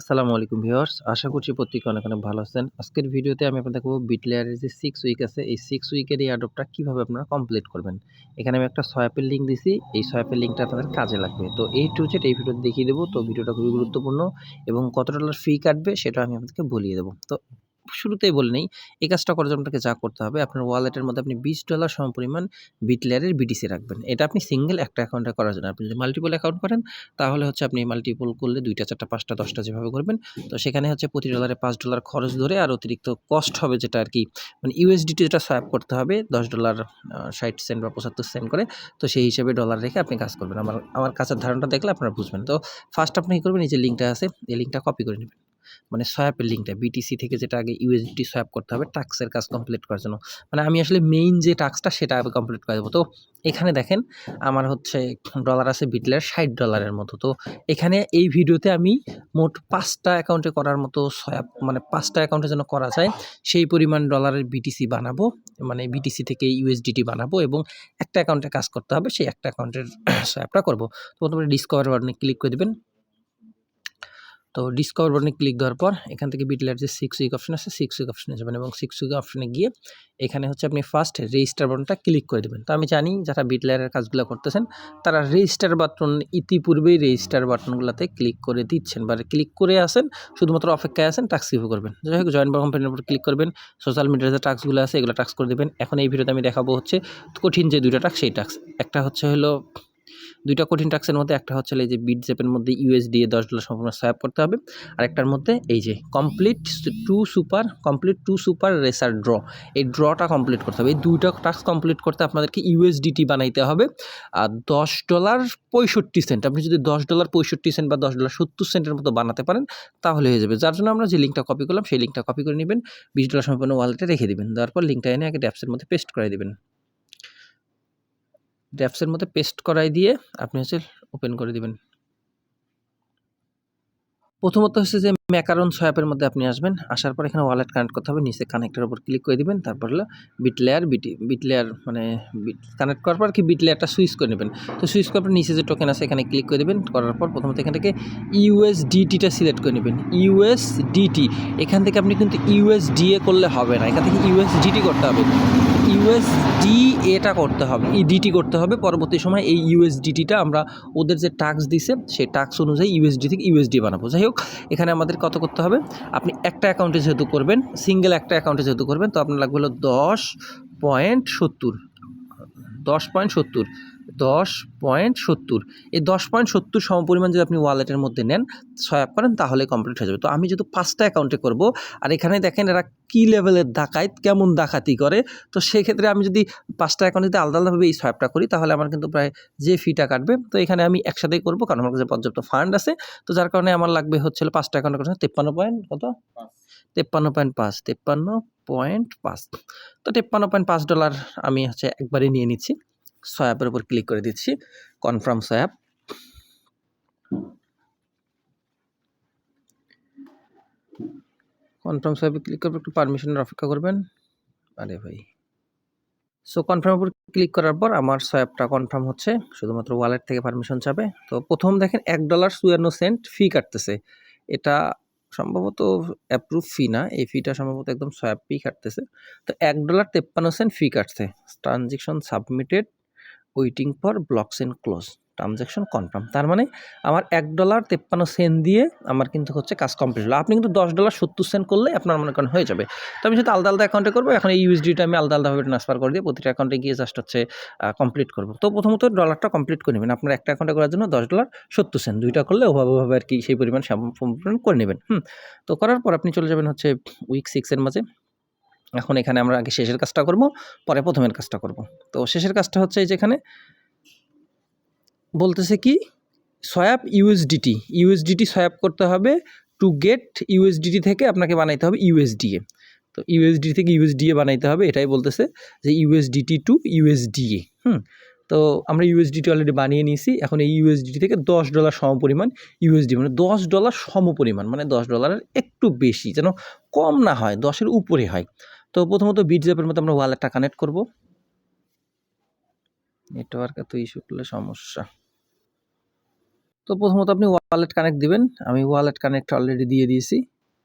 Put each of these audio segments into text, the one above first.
আসসালামু আলাইকুম ভিউয়ার্স, আশা করছি প্রত্যেকে অনেক অনেক ভালো আছেন। আজকের ভিডিওতে আমি আপনাদের দেখাবো বিটলেয়ারের যে সিক্স উইক আছে, এই সিক্স উইকের এই অ্যাডপটা কীভাবে আপনারা কমপ্লিট করবেন। এখানে আমি একটা সয়াপের লিঙ্ক দিছি, এই সয়াপের লিঙ্কটা আপনাদের কাজে লাগবে। তো এই টু চেট এই ভিডিওতে দেখিয়ে দেবো। তো ভিডিওটা খুবই গুরুত্বপূর্ণ এবং কত ডলার ফি কাটবে সেটা আমি আপনাদেরকে বলিয়ে দেবো। তো শুরুতেই বলে নেই, এই কাজটা করার জন্য আপনাকে যা করতে হবে, আপনার ওয়ালেটের মধ্যে আপনি বিশ ডলার সমপরিমাণ বিটলেয়ারের বিটিসি রাখবেন। এটা আপনি সিঙ্গেল একটা অ্যাকাউন্টে করার জন্য, আপনি যদি মাল্টিপল অ্যাকাউন্ট করেন, তাহলে হচ্ছে আপনি মাল্টিপল করলে দুইটা, চারটা, পাঁচটা, দশটা যেভাবে করবেন, তো সেখানে হচ্ছে প্রতি ডলারে পাঁচ ডলার খরচ ধরে আর অতিরিক্ত কস্ট হবে যেটা আর কি মানে ইউএসডিটি যেটা সোয়াপ করতে হবে, দশ ডলার ষাট সেন্ট বা পঁচাত্তর সেন্ট করে, তো সেই হিসেবে ডলার রেখে আপনি কাজ করবেন। আমার আমার কাছের ধারণাটা দেখলে আপনারা বুঝবেন। তো ফার্স্ট আপনি কী করবেন, এই যে লিঙ্কটা আছে, এই লিঙ্কটা কপি করে নেবেন। মানে সোয়াপের লিঙ্কটা বিটিসি থেকে যেটা আগে ইউএসডি সোয়াপ করতে হবে টাক্সের কাজ কমপ্লিট করার জন্য। মানে আমি আসলে মেইন যে টাস্কটা সেটা আমি কমপ্লিট করে দেবো। তো এখানে দেখেন, আমার হচ্ছে ডলার আছে বিটলের ষাট ডলারের মতো। তো এখানে এই ভিডিওতে আমি মোট পাঁচটা অ্যাকাউন্টে করার মতো সোয়াপ মানে পাঁচটা অ্যাকাউন্টে যেন করা যায়। সেই পরিমাণ ডলারের বিটিসি বানাবো মানে বিটিসি থেকে ইউএসডিটি বানাবো এবং একটা অ্যাকাউন্টে কাজ করতে হবে, সেই একটা অ্যাকাউন্টের সোয়াপটা করব। তো প্রথমে ডিসকভার বাটনে ক্লিক করে দেবেন। তো ডিসকভার বাটনে ক্লিক দেওয়ার পর এখান থেকে বিটলের যে সিক্স উইক অপশন আছে সিক্স উইক অপশনে যাবেন এবং সিক্স উইক অপশনে গিয়ে এখানে হচ্ছে আপনি ফার্স্ট রেজিস্টার বাটনটা ক্লিক করে দেবেন। তো আমি জানি যারা বিটলেয়ারের কাজগুলো করতেছেন, তারা রেজিস্টার বাটন ইতিপূর্বেই রেজিস্টার বাটনগুলোতে ক্লিক করে দিচ্ছেন বা ক্লিক করে আসেন শুধুমাত্র অপেক্ষায় আসেন রিভিউ করবেন। যাই হোক জয়েন্ট কোম্পানির উপর ক্লিক করবেন সোশ্যাল মিডিয়ার যে টাস্কগুলো আছে, এগুলো টাস্ক করে দেবেন। এখন এই ভিডিওতে আমি দেখাবো হচ্ছে কঠিন যে দুইটা টাক্স সেই টাক্স একটা হচ্ছে হলো দুইটা কঠিন টাক্সের মধ্যে একটা হচ্ছে এই যে বিট জেপের মধ্যে ইউএস দিয়ে দশ ডলার সম্পূর্ণ সোয়াপ করতে হবে। আর একটার মধ্যে এই যে complete two super complete two super racer draw এই ড্রটা কমপ্লিট করতে হবে। এই দুইটা টাস্ক কমপ্লিট করতে আপনাদেরকে ইউএসডিটি বানাইতে হবে। আর দশ ডলার পঁয়ষট্টি সেন্ট আপনি যদি দশ ডলার পঁয়ষট্টি সেন্ট বা দশ ডলার সত্তর সেন্টের মতো বানাতে পারেন, তাহলে হয়ে যাবে। যার জন্য আমরা যে লিঙ্কটা কপি করলাম, সেই লিঙ্কটা কপি করে নেবেন। বিশ ডলার সম্পূর্ণ ওয়ালেটে রেখে দেবেন। তারপর লিঙ্কটা এনে আগে ড্যাপসের মধ্যে পেস্ট করে দেবেন। ড্যাপসের মধ্যে পেস্ট করাই দিয়ে আপনি হচ্ছে ওপেন করে দিবেন। প্রথমত হচ্ছে যে ম্যাকারন সোয়াপের মধ্যে আপনি আসবেন, আসার পর এখানে ওয়ালেট কানেক্ট করতে হবে, নিচে কানেক্টের উপর ক্লিক করে দিবেন, তারপর হলো Bitlayer BT Bitlayer মানে কানেক্ট করার পর কি বিট লেয়ারটা সুইচ করে নেবেন। তো সুইচ করার পর নিচে যে টোকেন আছে এখানে ক্লিক করে দেবেন, করার পর প্রথমত এখান থেকে ইউএসডিটিটা সিলেক্ট করে নেবেন। ইউএসডিটি এখান থেকে আপনি কিন্তু ইউএসডিএ করলে হবে না, এখান থেকে ইউএসডিটি করতে হবে। ইউএসডি এটা করতে হবে। ইডিটি করতে হবে। পরবর্তী সময় এই ইউএসডিটিটা আমরা ওদের যে টাক্স দিছে, সেই টাক্স অনুযায়ী ইউএসডি থেকে ইউএসডি বানাবো। যাই হোক, এখানে আমাদের কত করতে হবে? আপনি একটা অ্যাকাউন্টে যেহেতু করবেন সিঙ্গেল একটা অ্যাকাউন্টে যেহেতু করবেন, তো আপনার লাগবে হলো দশ পয়েন্ট সত্তর। দশ পয়েন্ট সত্তর। দশ পয়েন্ট সত্তর। এই দশ পয়েন্ট সত্তর সমপরিমাণ যদি আপনি ওয়ালেটের মধ্যে নেন সোয়াপ করেন, তাহলে কমপ্লিট হয়ে যাবে। তো আমি যেহেতু পাঁচটা অ্যাকাউন্টে করব, আর এখানে দেখেন এরা কী লেভেলের ডাকাত, কেমন ডাকাতি করে, তো সেক্ষেত্রে আমি যদি পাঁচটা অ্যাকাউন্টে যদি আলাদা আলাদাভাবে এই সোয়াপটা করি, তাহলে আমার কিন্তু প্রায় যে ফিটা কাটবে, তো এখানে আমি একসাথেই করব, কারণ আমার কাছে পর্যাপ্ত ফান্ড আছে। তো যার কারণে আমার লাগবে হচ্ছে পাঁচটা অ্যাকাউন্টে করছে তেপ্পান্ন পয়েন্ট কত? তেপ্পান্ন পয়েন্ট পাঁচ, তেপ্পান্ন পয়েন্ট পাঁচ। তো তেপ্পান্ন পয়েন্ট পাঁচ ডলার আমি হচ্ছে একবারই নিয়ে নিচ্ছি। সোয়াপের উপর ক্লিক করে দিচ্ছি। কনফার্ম সোয়াপ কনফার্ম সোয়াপে ক্লিক করবে একটু পারমিশনের অপেক্ষা করবেন। আরে ভাই। সো কনফার্ম উপর ক্লিক করার পর আমার সোয়াপটা কনফার্ম হচ্ছে, শুধুমাত্র ওয়ালেট থেকে পারমিশন চাবে। তো প্রথম দেখেন এক ডলার চুয়ান্ন সেন্ট ফি কাটতেছে। এটা সম্ভবত অ্যাপ্রুভ ফি না, এই ফিটা সম্ভবত একদম সোয়াপ ফি কাটতেছে। তো এক ডলার তেপ্পান্ন সেন্ট ফি কাটছে। Transaction submitted waiting for blocks and close transaction confirm তার মানে আমার এক ডলার তেপ্পান্ন সেন্ট দিয়ে আমার কিন্তু হচ্ছে কাজ কমপ্লিট হলো। আপনি কিন্তু দশ ডলার সত্তর সেন্ট করলে আপনার মনে করেন হয়ে যাবে। তো আমি যেহেতু আলাদা আলাদা অ্যাকাউন্টে করব। এখন এই ইউএসডিটা আমি আলাদা আলাদাভাবে ট্রান্সফার করে দিয়ে প্রতিটা অ্যাকাউন্টে গিয়ে জাস্ট হচ্ছে কমপ্লিট করব। তো প্রথমত ডলারটা কমপ্লিট করে নেবেন। আপনার একটা অ্যাকাউন্টে করার জন্য দশ ডলার সত্তর সেন্ট দুইটা করলে ওভাবে আর কি সেই পরিমাণ সম্পূর্ণ করে নেবেন। হুম, তো করার পর আপনি চলে যাবেন হচ্ছে উইক সিক্সের মাঝে। এখন এখানে আমরা আগে শেষের কাজটা করব, পরে প্রথমের কাজটা করব। তো শেষের কাজটা হচ্ছে এই যেখানে বলতেছে কি, সোয়াপ ইউএসডিটি। ইউএসডিটি সোয়াপ করতে হবে টু গেট ইউএসডিটি থেকে আপনাকে বানাইতে হবে ইউএসডিএ। তো ইউএসডি থেকে ইউএসডিএ বানাইতে হবে, এটাই বলতেছে যে ইউএসডিটি টু ইউএসডিএ। হুম, তো আমরা ইউএসডিটি অলরেডি বানিয়ে নিয়েছি, এখন এই ইউএসডিটি থেকে দশ ডলার সম পরিমাণ ইউএসডি মানে দশ ডলার সম পরিমাণ মানে দশ ডলারের একটু বেশি, যেন কম না হয়, দশের উপরে হয়। তো প্রথমত বিট বিটজ্যাপের মধ্যে আমরা ওয়ালেটটা কানেক্ট করব। নেটওয়ার্ক এত ইস্যু করলে সমস্যা। তো প্রথমত আপনি ওয়ালেট কানেক্ট দিবেন। আমি ওয়ালেট কানেক্ট অলরেডি দিয়ে দিয়েছি।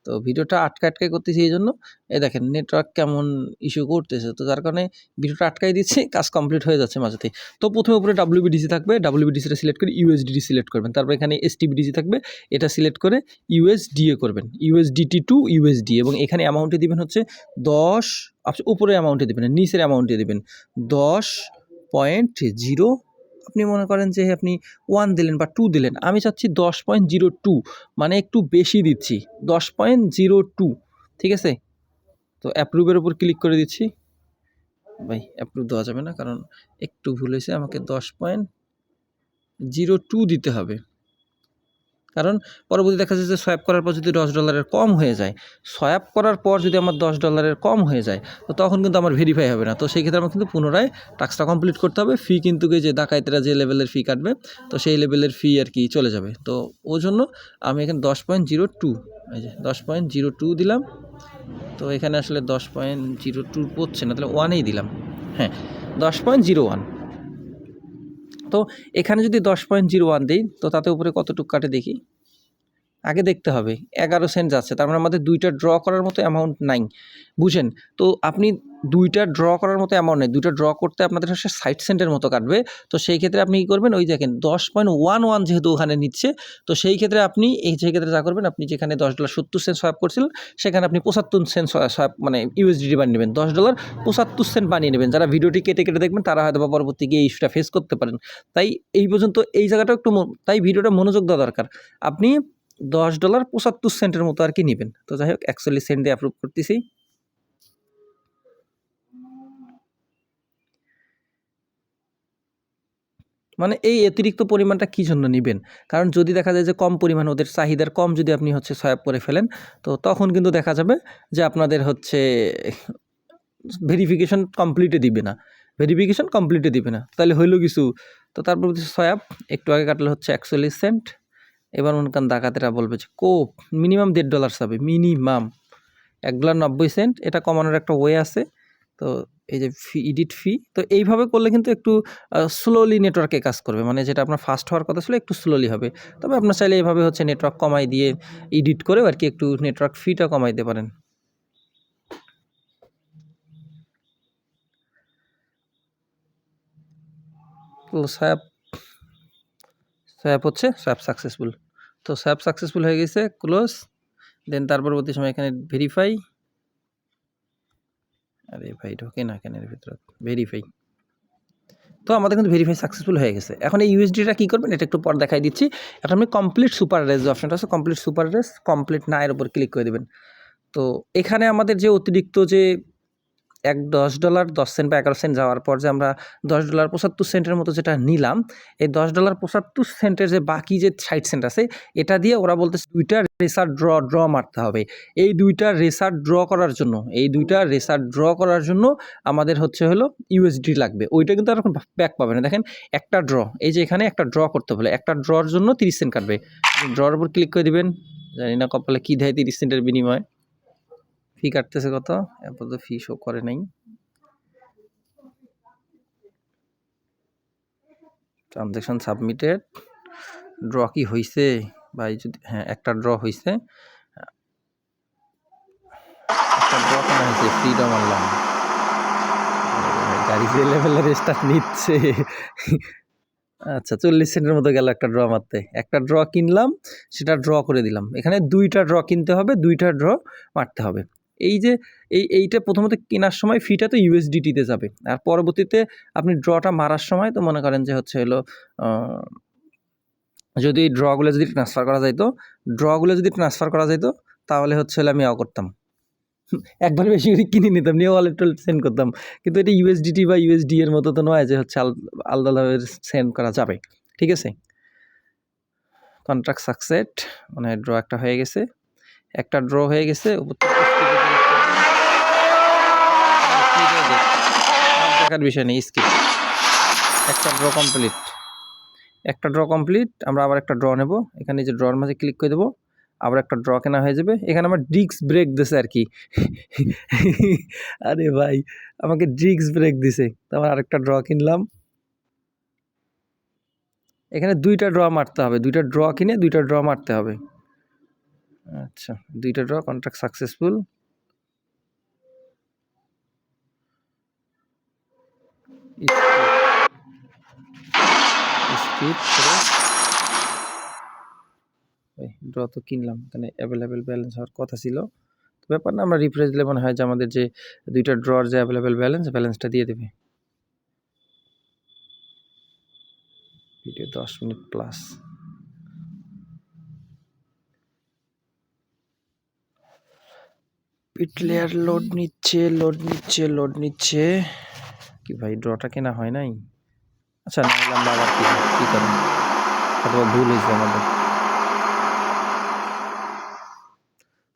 তো ভিডিওটা আটকা আটকাই করতেছি এই জন্য এ দেখেন নেটওয়ার্ক কেমন ইস্যু করতেছে, তো যার কারণে ভিডিওটা আটকাই দিচ্ছি, কাজ কমপ্লিট হয়ে যাচ্ছে মাঝেতে তো প্রথমে উপরে ডাব্লিউবিডিসি থাকবে ডাব্লিউবিডিসিটা সিলেক্ট করে ইউএসডিটি সিলেক্ট করবেন। তারপর এখানে এসটিবিডিসি থাকবে, এটা সিলেক্ট করে ইউএসডিএ করবেন। ইউএসডিটি টু ইউএসডি এবং এখানে অ্যামাউন্টে দিবেন হচ্ছে দশ উপরে অ্যামাউন্টে দেবেন, নিচের অ্যামাউন্টে দেবেন। দশ পয়েন্ট জিরো আপনি মনে করেন যে আপনি ওয়ান দিলেন বা টু দিলেন, আমি চাচ্ছি দশ পয়েন্ট জিরো টু মানে একটু বেশি দিচ্ছি, দশ পয়েন্ট জিরো টু ঠিক আছে? তো অ্যাপ্রুভের উপর ক্লিক করে দিচ্ছি। ভাই অ্যাপ্রুভ দেওয়া যাবে না, কারণ একটু ভুল হয়েছে, আমাকে দশ পয়েন্ট জিরো টু দিতে হবে। কারণ পরবর্তী দেখা যাচ্ছে সোয়াপ করার পর যদি দশ ডলারের কম হয়ে যায় সোয়াপ করার পর যদি আমার দশ ডলারের কম হয়ে যায়, তো তখন কিন্তু আমার ভেরিফাই হবে না। তো সেই ক্ষেত্রে আমার কিন্তু পুনরায় টাস্কটা কমপ্লিট করতে হবে। ফি কিন্তু যে ডাকাইতেরা যে লেভেলের ফি কাটবে, তো সেই লেভেলের ফি আর কি চলে যাবে। তো ওই জন্য আমি এখানে দশ পয়েন্ট জিরো টু এই যে দশ পয়েন্ট জিরো টু দিলাম। তো এখানে আসলে দশ পয়েন্ট জিরো টু পড়ছে না, তাহলে ওয়ানেই দিলাম। হ্যাঁ দশ পয়েন্ট জিরো ওয়ান তো এখানে যদি দশ পয়েন্ট জিরো ওয়ান দিই তো তাতে উপরে কতটুকু কাটে দেখি। আগে দেখতে হবে, এগারো সেন্ট যাচ্ছে, তার মানে আমাদের দুইটা ড্র করার মতো অ্যামাউন্ট নাই বুঝেন তো আপনি দুইটা ড্র করার মতো অ্যামাউন্ট নেই, দুইটা ড্র করতে আপনাদের হচ্ছে ষাট সেন্টের মতো কাটবে, তো সেই ক্ষেত্রে আপনি কী করবেন, ওই দেখেন দশ পয়েন্ট ওয়ান ওয়ান যেহেতু ওখানে নিচ্ছে, তো সেই ক্ষেত্রে আপনি এই সেই ক্ষেত্রে যা করবেন, আপনি যেখানে দশ ডলার সত্তর সেন্ট সোয়াপ করছিলেন সেখানে আপনি পঁচাত্তর সেন্ট সোয়াপ মানে ইউএসডিটি বানিয়ে নেবেন, দশ ডলার পঁচাত্তর সেন্ট বানিয়ে নেবেন, যারা ভিডিওটি কেটে কেটে দেখবেন, তারা হয়তো বা পরবর্তী গিয়ে ইস্যুটা ফেস করতে পারেন। তাই এই পর্যন্ত এই জায়গাটা একটু তাই ভিডিওটা মনোযোগ দেওয়া দরকার। আপনি দশ ডলার পঁচাত্তর সেন্টের মতো আর কি নেবেন। তো যাই হোক, একচল্লিশ সেন্ট দিয়ে অ্যাপ্রুভ করতেছি। মানে এই অতিরিক্ত পরিমাণটা কী জন্য নেবেন? কারণ যদি দেখা যায় যে কম পরিমাণ ওদের চাহিদার কম যদি আপনি হচ্ছে সয়াব করে ফেলেন, তো তখন কিন্তু দেখা যাবে যে আপনাদের হচ্ছে ভেরিফিকেশন কমপ্লিটে দিবে না। ভেরিফিকেশন কমপ্লিটে দিবে না। তাহলে হইল কিছু? তো তারপর সয়াব, একটু আগে কাটলে হচ্ছে একচল্লিশ সেন্ট। এবার মনে করেন ডাকাতেরা বলবে যে, কোপ মিনিমাম দেড় ডলার হবে মিনিমাম এক ডলার নব্বই সেন্ট এটা কমানোর একটা ওয়ে আছে। তো এই যে ফি ইডিট ফি তো এইভাবে করলে কিন্তু একটু স্লোলি নেটওয়ার্কে কাজ করবে। মানে যেটা আপনার ফাস্ট হওয়ার কথা ছিল, একটু স্লোলি হবে। তবে আপনার চাইলে এইভাবে হচ্ছে নেটওয়ার্ক কমাই দিয়ে এডিট করেও আর কি একটু নেটওয়ার্ক ফিটা কমাই দিতে পারেন। তো স্যাপ স্যাপ হচ্ছে স্যাপ সাকসেসফুল তো স্যাপ সাকসেসফুল হয়ে গেছে ক্লোজ দেন তার পরবর্তী সময় এখানে ভেরিফাই আরে ভাই, ঢোকে না কেন ভিতরে? ভেরিফাই তো আমাদের কিন্তু ভেরিফাই সাকসেসফুল হয়ে গেছে। এখন এই ইউএসডিটা কী করবেন? এটা একটু পর দেখাই দিচ্ছি। এখন আপনি কমপ্লিট সুপার রেস যে অপশনটা আছে কমপ্লিট সুপার রেস কমপ্লিট না, এর উপর ক্লিক করে দেবেন। তো এখানে আমাদের যে অতিরিক্ত যে এক দশ ডলার, দশ সেন্ট বা এগারো সেন্ট যাওয়ার পর যে আমরা দশ ডলার পঁচাত্তর সেন্টের মতো যেটা নিলাম, এই দশ ডলার পঁচাত্তর সেন্টের যে বাকি যে ষাট সেন্ট আছে, এটা দিয়ে ওরা বলতেছে দুইটা রেসার ড্র ড্র মারতে হবে। এই দুইটা রেসার ড্র করার জন্য, এই দুইটা রেসার ড্র করার জন্য আমাদের হচ্ছে হলো ইউএসডি লাগবে। ওইটা কিন্তু আর এখন ব্যাক পাবে না। দেখেন, একটা ড্র, এই যে এখানে একটা ড্র করতে বলে একটা ড্রর জন্য তিরিশ সেন্ট কাটবে। ড্রর উপর ক্লিক করে দিবেন, জানি না কপালে কী দেয় তিরিশ সেন্টের বিনিময়ে। ফি কাটতেছে কত? আপাতত ফি শো করে নাই। ট্রানজ্যাকশন সাবমিটেড ড্র কি হইছে? ভাই, যদি হ্যাঁ একটা ড্র হইছে। একটা ড্র হয়েছে ফ্রিটা মারলাম গাড়ি যে লেভেলের স্টার্ট নিচ্ছে। আচ্ছা চল্লিশ সেন্টের মতো গেল একটা ড্র মারতে। একটা ড্র কিনলাম, সেটা ড্র করে দিলাম। এখানে দুইটা ড্র কিনতে হবে, দুইটা ড্র মারতে হবে। এই যে, এই, এইটা প্রথমত কেনার সময় ফিটা তো ইউএসডিটিতে যাবে। আর পরবর্তীতে আপনি ড্রটা মারার সময় তো মনে করেন যে হচ্ছে হলো যদি ড্রগুলো যদি ট্রান্সফার করা যাইতো ড্রগুলো যদি ট্রান্সফার করা যাইতো, তাহলে হচ্ছে হলো আমি আ করতাম। একবার বেশি করে কিনে নিতাম, নিয়ে ওয়ালেট টোয়ালেট সেন্ড করতাম। কিন্তু এটা ইউএসডিটি বা ইউএসডি এর মতো তো নয় যে হচ্ছে আল- আলাদা আলাদা সেন্ড করা যাবে। ঠিক আছে? কন্ট্রাক্ট সাকসেট মানে ড্র একটা হয়ে গেছে। একটা ড্র হয়ে গেছে উপর থেকে skip এ click করবেন। Skip এ দেখ। দেখার বিষয় নেই স্কিপ একটা ড্র কমপ্লিট একটা ড্র কমপ্লিট আমরা আবার একটা ড্র নেব। এখানে যে ড্রর মাঝে ক্লিক করে দেবো, আবার একটা ড্র কেনা হয়ে যাবে। এখানে আমার ডিক্স ব্রেক দিছে আর কি। আরে ভাই, আমাকে ডিক্স ব্রেক দিছে। তো আমার আরেকটা ড্র কিনলাম। এখানে দুইটা ড্র মারতে হবে। দুইটা ড্র কিনে দুইটা ড্র মারতে হবে। আচ্ছা দুইটা ড্র কন্ট্রাক্ট সাকসেসফুল ড্র তো কিনলাম, এখানে অ্যাভেলেবেল ব্যালেন্স হওয়ার কথা ছিল। তো ব্যাপার না, আমরা রিফ্রেশ দিলে মনে হয় যে আমাদের যে দুইটা ড্রর যে অ্যাভেলেবেল ব্যালেন্স ব্যালেন্সটা দিয়ে দেবে। ভিডিও দশ মিনিট প্লাস পিটলেয়ার লোড নিচ্ছে লোড নিচ্ছে লোড নিচ্ছে। কি ভাই? ড্রটা কেনা হয় নাই? আচ্ছা না নিলাম বাবার কি কি করেন? অথবা ভুল হয়েছে আমাদের।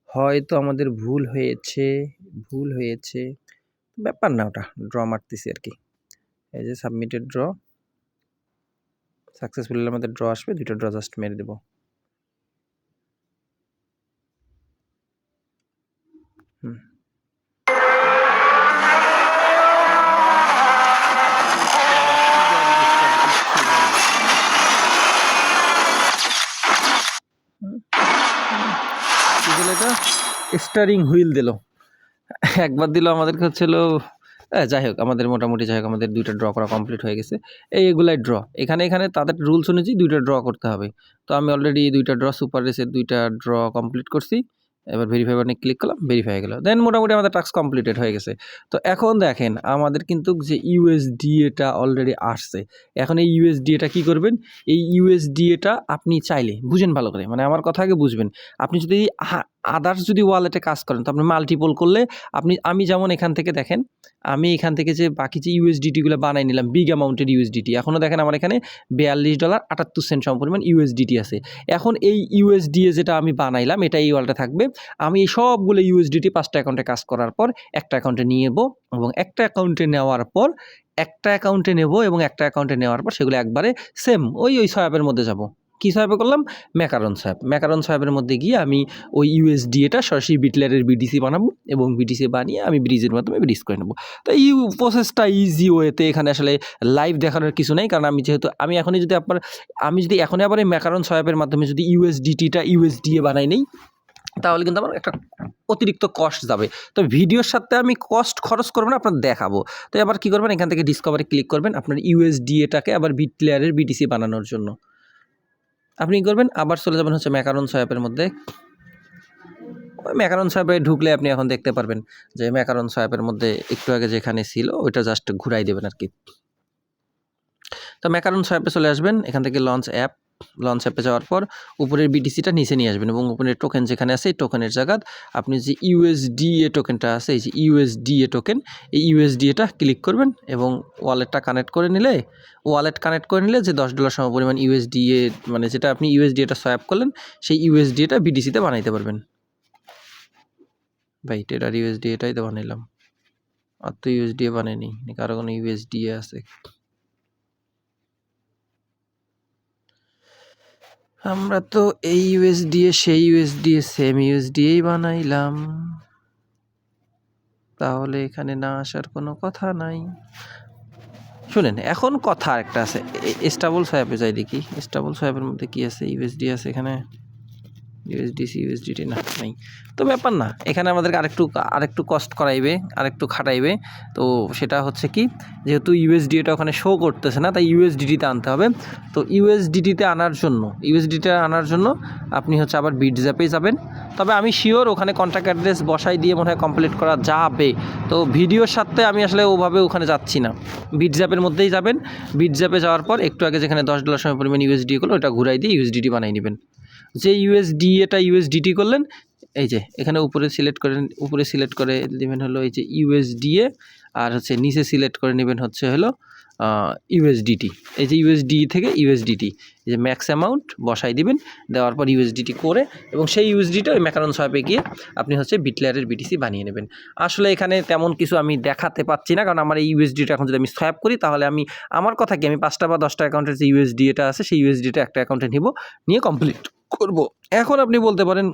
হয়তো আমাদের ভুল হয়েছে ভুল হয়েছে। ব্যাপার না ওটা ড্র মারতেছি আর কি। এই যে সাবমিটেড ড্র সাকসেসফুল হলে আমাদের ড্র আসবে দুটো ড্র জাস্ট মেরে দেবো। হুম। দিল এটা। স্টারিং হুইল দিল। একবার দিল আমাদেরকে হচ্ছিল যাই হোক, আমাদের মোটামুটি যাই হোক, আমাদের দুইটা ড্র করা কমপ্লিট হয়ে গেছে। এই এগুলাই ড্র এখানে এখানে তাদের রুলস শুনেছি দুইটা ড্র করতে হবে। তো আমি অলরেডি দুইটা ড্র সুপার রেসের দুইটা ড্র কমপ্লিট করছি। এবার ভেরিফাই বাটনে ক্লিক করলাম ভেরিফাই হয়ে গেল। দেন মোটামুটি আমাদের টাস্ক কমপ্লিটেড হয়ে গেছে। তো এখন দেখেন, আমাদের কিন্তু যে ইউএসডি এটা অলরেডি আসছে। এখন এই ইউএসডি এটা কী করবেন? এই ইউএসডি এটা আপনি চাইলে, বুঝেন ভালো করে মানে আমার কথা আগে বুঝবেন। আপনি যদি আদার্স যদি ওয়ালেটে কাজ করেন, তো আপনি মাল্টিপল করলে আপনি, আমি যেমন এখান থেকে দেখেন, আমি এখান থেকে যে বাকি যে ইউএসডিটিগুলো বানাই নিলাম বিগ অ্যামাউন্টের ইউএসডিটি এখনও দেখেন আমার এখানে বিয়াল্লিশ ডলার আটাত্তর সেন্ট সম পরিমাণ ইউএসডিটি আছে। এখন এই ইউএসডিএ যেটা আমি বানাইলাম, এটা এই ওয়ালটা থাকবে। আমি এই সবগুলো ইউএসডিটি পাঁচটা অ্যাকাউন্টে কাজ করার পর একটা অ্যাকাউন্টে নিয়ে নেব এবং একটা অ্যাকাউন্টে নেওয়ার পর, একটা অ্যাকাউন্টে নেব এবং একটা অ্যাকাউন্টে নেওয়ার পর সেগুলো একবারে সেম ওই ওই সয়াবের মধ্যে যাব। কী সাহেবে করলাম? ম্যাকারন সাহেব। ম্যাকারন সাহেবের মধ্যে গিয়ে আমি ওই ইউএসডিএটা সরাসরি বিটলারের বিডিসি বানাবো এবং বিডিসি বানিয়ে আমি ব্রিজের মাধ্যমে ব্রিজ করে নেব। তো এই প্রসেসটা ইজি ওয়েতে এখানে আসলে লাইভ দেখানোর কিছু নেই, কারণ আমি যেহেতু, আমি এখনই যদি আপনার, আমি যদি এখনই আবার এই ম্যাকারন সাহেবের মাধ্যমে যদি ইউএসডিটিটা ইউএসডিএ বানাই নেই, তাহলে কিন্তু আমার একটা অতিরিক্ত কস্ট যাবে। তো ভিডিওর সাথে আমি কস্ট খরচ করব না, আপনার দেখাবো। তো এবার কী করবেন? এখান থেকে ডিসকভারে ক্লিক করবেন আপনার ইউএসডিএটাকে আবার বিট প্লেয়ারের বিটিসি বানানোর জন্য। আপনি কী করবেন? আবার চলে যাবেন হচ্ছে ম্যাকারন সয়াবের মধ্যে। ওই ম্যাকারন সয়াবে ঢুকলে আপনি এখন দেখতে পারবেন যে ম্যাকারন সয়াবের মধ্যে একটু আগে যেখানে ছিল, ওইটা জাস্ট ঘুরাই দেবেন আর কি তো ম্যাকারন সয়াবে চলে আসবেন, এখান থেকে লঞ্চ অ্যাপ লঞ্চ অ্যাপে যাওয়ার পর উপরের বিটিসিটা নিচে নিয়ে আসবেন এবং উপরের টোকেন যেখানে আছে, এই টোকেনের জায়গাত আপনি যে ইউএসডি এ টোকেনটা আছে, এই যে ইউএসডি এ টোকেন এই ইউএসডি এটা ক্লিক করবেন এবং ওয়ালেটটা কানেক্ট করে নিলে ওয়ালেট কানেক্ট করে নিলে যে দশ ডলার সম পরিমাণ ইউএসডি এ মানে যেটা আপনি ইউএসডি এটা সোয়াপ করলেন, সেই ইউএসডিএটা বিটিসিতে বানাইতে পারবেন। ভাই টেডার ইউএসডি এটাই তো বানাইলাম। আর তো ইউএসডিএ বানাইনি কারও কোনো ইউএসডিএ আছে? আমরা তো এই ইউএস দিয়ে সেই ইউএস দিয়ে সেম ইউএস দিয়েই বানাইলাম। তাহলে এখানে না আসার কোনো কথা নাই। শুনেন, এখন কথা একটা আছে। স্টাবল সাহেবে যাই দেখি। স্টাবল সাহেবের মধ্যে কি আছে? ইউএসডি আছে এখানে? ইউএসডিসি ইউএসডিটি না নাই তো ব্যাপার না, এখানে আমাদেরকে আরেকটু আরেকটু কষ্ট করাইবে, আরেকটু খাটাইবে। তো সেটা হচ্ছে কি, যেহেতু ইউএসডিটা ওখানে শো করতেছে না, তাই ইউএসডিটিতে আনতে হবে। তো ইউএসডিটিতে আনার জন্য ইউএসডিতে আনার জন্য আপনি হচ্ছে আবার বিটজ্যাপে যাবেন। তবে আমি শিওর ওখানে কন্ট্যাক্ট অ্যাড্রেস বসাই দিয়ে মনে হয় কমপ্লিট করা যাবে। তো ভিডিওর সাথে আমি আসলে ওভাবে ওখানে যাচ্ছি না। বিটজ্যাপের মধ্যেই যাবেন। বিটজ্যাপে যাওয়ার পর একটু আগে যেখানে দশ ডলার সময় পরিমাণ ইউএসডি করল ওটা ঘুরাই দিয়ে ইউএসডিটি বানিয়ে নেবেন। যে ইউএসডি এটা ইউএসডিটি করলেন এই যে এখানে উপরে সিলেক্ট করে উপরে সিলেক্ট করে নেবেন হলো এই যে ইউএসডিএ আর হচ্ছে নিচে সিলেক্ট করে নেবেন হচ্ছে হলো ইউএসডিটি এই যে ইউএসডি থেকে ইউএসডিটি এই যে ম্যাক্স অ্যামাউন্ট বসাই দিবেন দেওয়ার পর ইউএসডিটি করে এবং সেই ইউএসডিটা ওই ম্যাকারন সোয়াপে গিয়ে আপনি হচ্ছে বিটলেয়ারের বিটিসি বানিয়ে নেবেন আসলে এখানে তেমন কিছু আমি দেখাতে পাচ্ছি না কারণ আমার এই ইউএসডিটা এখন যদি আমি সোয়াপ করি তাহলে আমি আমার কথা কি আমি পাঁচটা বা দশটা অ্যাকাউন্টের যে ইউএসডি এটা আছে সেই ইউএসডিটা একটা অ্যাকাউন্টে নিব নিয়ে কমপ্লিট করব। এখন আপনি বলতে পারেন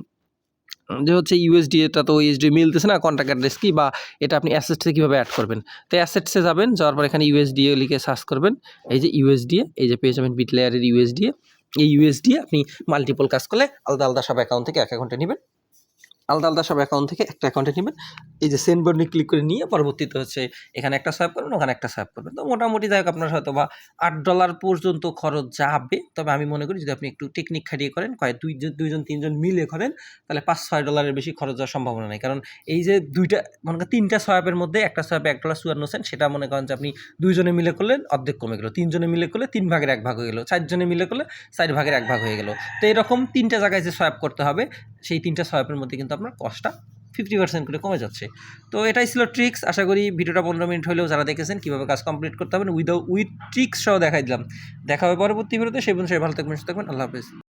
যে হচ্ছে ইউএসডি এটা তো ইউএসডি মিলতেছে না কন্ট্যাক্ট অ্যাড্রেস কি বা এটা আপনি অ্যাসেটসে কীভাবে অ্যাড করবেন? তো অ্যাসেটসে যাবেন, যাওয়ার পর এখানে ইউএসডি লিখে সার্চ করবেন, এই যে ইউএসডি এই যে পেয়ে যাবেন বিট লেয়ারের ইউএসডি এই ইউএসডি আপনি মাল্টিপল কাজ করলে আলাদা আলাদা সব অ্যাকাউন্ট থেকে এক অ্যাকাউন্টে নেবেন। আলাদা আলাদা সব অ্যাকাউন্ট থেকে একটা অ্যাকাউন্টে নেবেন। এই যে সেন্ড বাটনে ক্লিক করে নিয়ে পরবর্তীতে হচ্ছে এখানে একটা সোয়াইপ করবেন, ওখানে একটা সোয়াইপ করবেন। তো মোটামুটি যাই হোক আপনার হয়তো বা আট ডলার পর্যন্ত খরচ যাবে। তবে আমি মনে করি যদি আপনি একটু টেকনিক খাটিয়ে করেন, কয়েক দুই দুইজন, তিনজন মিলে করেন, তাহলে পাঁচ, ছয় ডলারের বেশি খরচ যাওয়ার সম্ভাবনা নেই। কারণ এই যে দুইটা, মনে করেন তিনটা সোয়াপের মধ্যে একটা সোয়াপে এক ডলার চুয়ান্ন সেন্ট সেটা মনে করেন যে আপনি দুইজনে মিলে করলেন, অর্ধেক কমে গেলো। তিনজনে মিলে করলে তিন ভাগের এক ভাগ হয়ে গেলো। চারজনে মিলে করলে চার ভাগের এক ভাগ হয়ে গেলো। তো এরকম তিনটা জায়গায় যে সোয়াপ করতে হবে, সেই তিনটা সোয়াপের মধ্যে কিন্তু আপনার কস্টটা ফিফটি পার্সেন্ট করে কমে যাচ্ছে। তো এটাই ছিল ট্রিক্স আশা করি ভিডিওটা পনেরো মিনিট হলেও যারা দেখেছেন কীভাবে কাজ কমপ্লিট করতে হবে উইদাউট উইথ ট্রিক্স সহ দেখাই দিলাম। দেখা হবে পরবর্তী ভিডিওতে। সেই বন্ধু সবাই ভালো থাকবেন, সুস্থ থাকবেন। আল্লাহ হাফেজ।